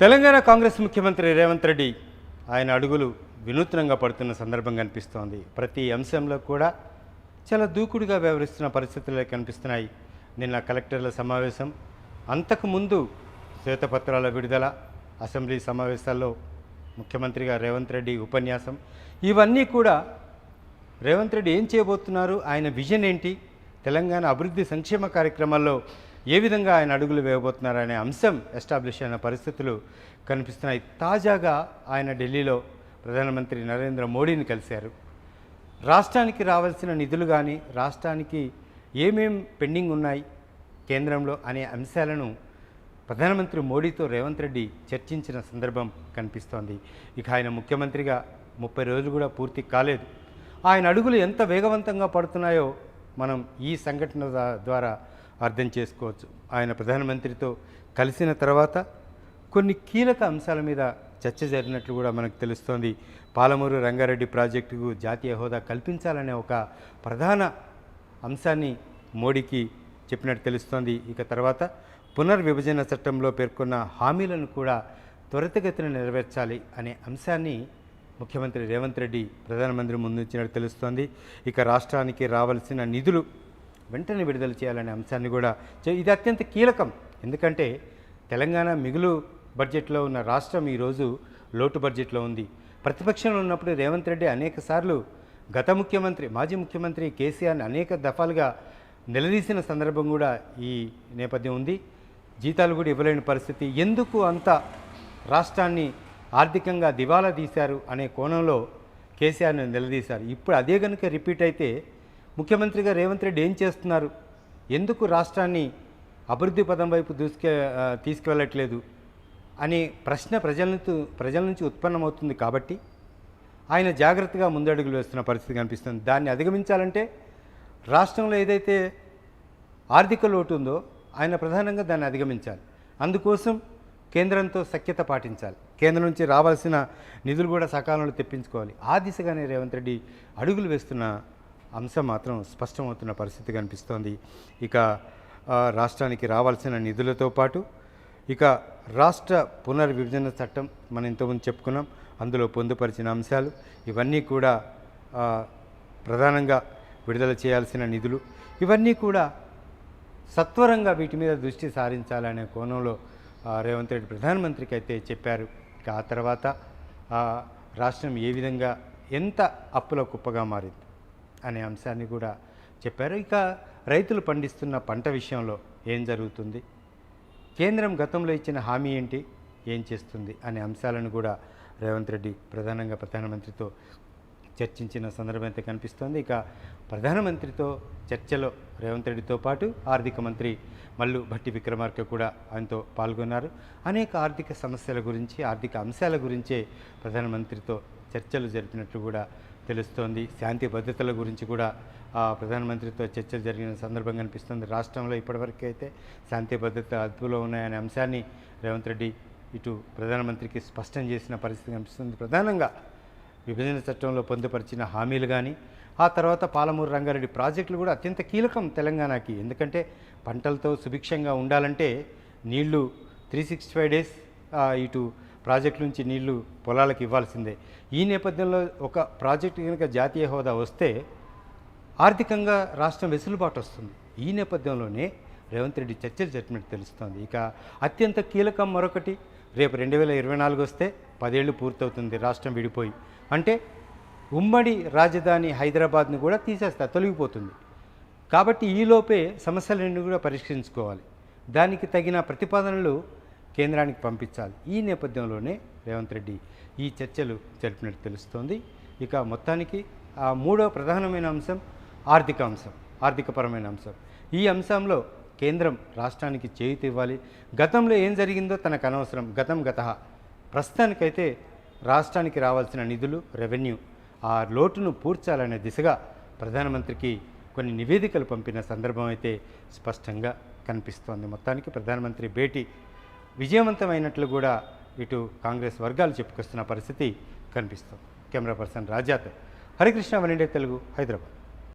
తెలంగాణ కాంగ్రెస్ ముఖ్యమంత్రి రేవంత్ రెడ్డి ఆయన అడుగులు వినూత్నంగా పడుతున్న సందర్భం కనిపిస్తోంది. ప్రతి అంశంలో కూడా చాలా దూకుడుగా వ్యవహరిస్తున్న పరిస్థితులు కనిపిస్తున్నాయి. నిన్న కలెక్టర్ల సమావేశం అంతకుముందు శ్వేతపత్రాల విడుదల అసెంబ్లీ సమావేశాల్లో ముఖ్యమంత్రిగా రేవంత్ రెడ్డి ఉపన్యాసం ఇవన్నీ కూడా రేవంత్ రెడ్డి ఏం చేయబోతున్నారు ఆయన విజన్ ఏంటి తెలంగాణ అభివృద్ధి సంక్షేమ కార్యక్రమాల్లో ఏ విధంగా ఆయన అడుగులు వేయబోతున్నారనే అంశం ఎస్టాబ్లిష్ అయిన పరిస్థితులు కనిపిస్తున్నాయి. తాజాగా ఆయన ఢిల్లీలో ప్రధానమంత్రి నరేంద్ర మోడీని కలిశారు. రాష్ట్రానికి రావాల్సిన నిధులు కానీ రాష్ట్రానికి ఏమేం పెండింగ్ ఉన్నాయి కేంద్రంలో అనే అంశాలను ప్రధానమంత్రి మోడీతో రేవంత్ రెడ్డి చర్చించిన సందర్భం కనిపిస్తోంది. ఇక ఆయన ముఖ్యమంత్రిగా ముప్పై రోజులు కూడా పూర్తి కాలేదు. ఆయన అడుగులు ఎంత వేగవంతంగా పడుతున్నాయో మనం ఈ సంఘటన ద్వారా అర్థం చేసుకోవచ్చు. ఆయన ప్రధానమంత్రితో కలిసిన తర్వాత కొన్ని కీలక అంశాల మీద చర్చ జరిగినట్లు కూడా మనకు తెలుస్తోంది. పాలమూరు రంగారెడ్డి ప్రాజెక్టుకు జాతీయ హోదా కల్పించాలనే ఒక ప్రధాన అంశాన్ని మోడీకి చెప్పినట్టు తెలుస్తోంది. ఇక తర్వాత పునర్విభజన చట్టంలో పేర్కొన్న హామీలను కూడా త్వరితగతిన నెరవేర్చాలి అనే అంశాన్ని ముఖ్యమంత్రి రేవంత్ రెడ్డి ప్రధానమంత్రి ముందుంచినట్టు తెలుస్తోంది. ఇక రాష్ట్రానికి రావాల్సిన నిధులు వెంటనే విడుదల చేయాలనే అంశాన్ని కూడా ఇది అత్యంత కీలకం. ఎందుకంటే తెలంగాణ మిగులు బడ్జెట్లో ఉన్న రాష్ట్రం ఈరోజు లోటు బడ్జెట్లో ఉంది. ప్రతిపక్షంలో ఉన్నప్పుడు రేవంత్ రెడ్డి అనేక సార్లు గత ముఖ్యమంత్రి మాజీ ముఖ్యమంత్రి కేసీఆర్ని అనేక దఫాలుగా నిలదీసిన సందర్భం కూడా ఈ నేపథ్యం ఉంది. జీతాలు కూడా ఇవ్వలేని పరిస్థితి. ఎందుకు అంత రాష్ట్రాన్ని ఆర్థికంగా దివాలా తీశారు అనే కోణంలో కేసీఆర్ని నిలదీశారు? ఇప్పుడు అదే కనుక రిపీట్ అయితే ముఖ్యమంత్రిగా రేవంత్ రెడ్డి ఏం చేస్తున్నారు? ఎందుకు రాష్ట్రాన్ని అభివృద్ధి పదం వైపు దూసుకే తీసుకువెళ్ళట్లేదు? అనే ప్రశ్న ప్రజల నుంచి ప్రజల నుంచి ఉత్పన్నమవుతుంది కాబట్టి ఆయన జాగ్రత్తగా ముందడుగులు వేస్తున్న పరిస్థితి కనిపిస్తుంది. దాన్ని అధిగమించాలంటే రాష్ట్రంలో ఏదైతే ఆర్థిక లోటు ఉందో ఆయన ప్రధానంగా దాన్ని అధిగమించాలి. అందుకోసం కేంద్రంతో సఖ్యత పాటించాలి. కేంద్రం నుంచి రావాల్సిన నిధులు కూడా సకాలంలో తెప్పించుకోవాలి. ఆ దిశగానే రేవంత్ రెడ్డి అడుగులు వేస్తున్న అంశం మాత్రం స్పష్టమవుతున్న పరిస్థితి కనిపిస్తోంది. ఇక రాష్ట్రానికి రావాల్సిన నిధులతో పాటు ఇక రాష్ట్ర పునర్విభజన చట్టం మనం ఇంతకుముందు చెప్పుకున్నాం. అందులో పొందుపరిచిన అంశాలు ఇవన్నీ కూడా ప్రధానంగా విడుదల చేయాల్సిన నిధులు ఇవన్నీ కూడా సత్వరంగా వీటి మీద దృష్టి సారించాలనే కోణంలో రేవంత్ రెడ్డి ప్రధానమంత్రికి అయితే చెప్పారు. ఇక ఆ తర్వాత రాష్ట్రం ఏ విధంగా ఎంత అప్పుల కుప్పగా మారింది? అనే అంశాన్ని కూడా చెప్పారు. ఇక రైతులు పండిస్తున్న పంట విషయంలో ఏం జరుగుతుంది? కేంద్రం గతంలో ఇచ్చిన హామీ ఏంటి? ఏం చేస్తుంది? అనే అంశాలను కూడా రేవంత్ రెడ్డి ప్రధానంగా ప్రధానమంత్రితో చర్చించిన సందర్భం అయితే కనిపిస్తోంది. ఇక ప్రధానమంత్రితో చర్చలో రేవంత్ రెడ్డితో పాటు ఆర్థిక మంత్రి మల్లు భట్టి విక్రమార్క కూడా ఆయనతో పాల్గొన్నారు. అనేక ఆర్థిక సమస్యల గురించి ఆర్థిక అంశాల గురించే ప్రధానమంత్రితో చర్చలు జరిపినట్లు కూడా తెలుస్తోంది. శాంతి భద్రతల గురించి కూడా ఆ, ప్రధానమంత్రితో చర్చలు జరిగిన సందర్భం కనిపిస్తుంది. రాష్ట్రంలో ఇప్పటివరకైతే అయితే శాంతి భద్రత అదుపులో ఉన్నాయనే అంశాన్ని రేవంత్ రెడ్డి ఇటు ప్రధానమంత్రికి స్పష్టం చేసిన పరిస్థితి కనిపిస్తుంది. ప్రధానంగా విభజన చట్టంలో పొందుపరిచిన హామీలు కానీ ఆ తర్వాత పాలమూరు రంగారెడ్డి ప్రాజెక్టులు కూడా అత్యంత కీలకం తెలంగాణకి. ఎందుకంటే పంటలతో సుభిక్షంగా ఉండాలంటే నీళ్ళు త్రీ సిక్స్టీ ఫైవ్ డేస్ ఇటు ప్రాజెక్టు నుంచి నీళ్ళు పొలాలకు ఇవ్వాల్సిందే. ఈ నేపథ్యంలో ఒక ప్రాజెక్టు కనుక జాతీయ హోదా వస్తే ఆర్థికంగా రాష్ట్రం వెసులుబాటు వస్తుంది. ఈ నేపథ్యంలోనే రేవంత్ రెడ్డి చర్చలు జరిపినట్టు తెలుస్తోంది. ఇక అత్యంత కీలకం మరొకటి రేపు రెండు వేల ఇరవై నాలుగు వస్తే పదేళ్ళు పూర్తవుతుంది రాష్ట్రం విడిపోయి. అంటే ఉమ్మడి రాజధాని హైదరాబాద్ని కూడా తీసేస్తారు తొలగిపోతుంది. కాబట్టి ఈలోపే సమస్యలన్నీ కూడా పరిష్కరించుకోవాలి. దానికి తగిన ప్రతిపాదనలు కేంద్రానికి పంపించాలి. ఈ నేపథ్యంలోనే రేవంత్ రెడ్డి ఈ చర్చలు జరిపినట్టు తెలుస్తోంది. ఇక మొత్తానికి ఆ మూడో ప్రధానమైన అంశం ఆర్థిక అంశం ఆర్థికపరమైన అంశం. ఈ అంశంలో కేంద్రం రాష్ట్రానికి చేయూత ఇవ్వాలి. గతంలో ఏం జరిగిందో తనకు అనవసరం. గతం గత ప్రస్తుతానికైతే రాష్ట్రానికి రావాల్సిన నిధులు రెవెన్యూ ఆ లోటును పూడ్చాలనే దిశగా ప్రధానమంత్రికి కొన్ని నివేదికలు పంపిన సందర్భం అయితే స్పష్టంగా కనిపిస్తోంది. మొత్తానికి ప్రధానమంత్రి భేటీ విజయవంతమైనట్లు కూడా ఇటు కాంగ్రెస్ వర్గాలు చెప్పుకొస్తున్న పరిస్థితి కనిపిస్తుంది. కెమెరా పర్సన్ రాజాతో. హరికృష్ణ వన్ తెలుగు హైదరాబాద్.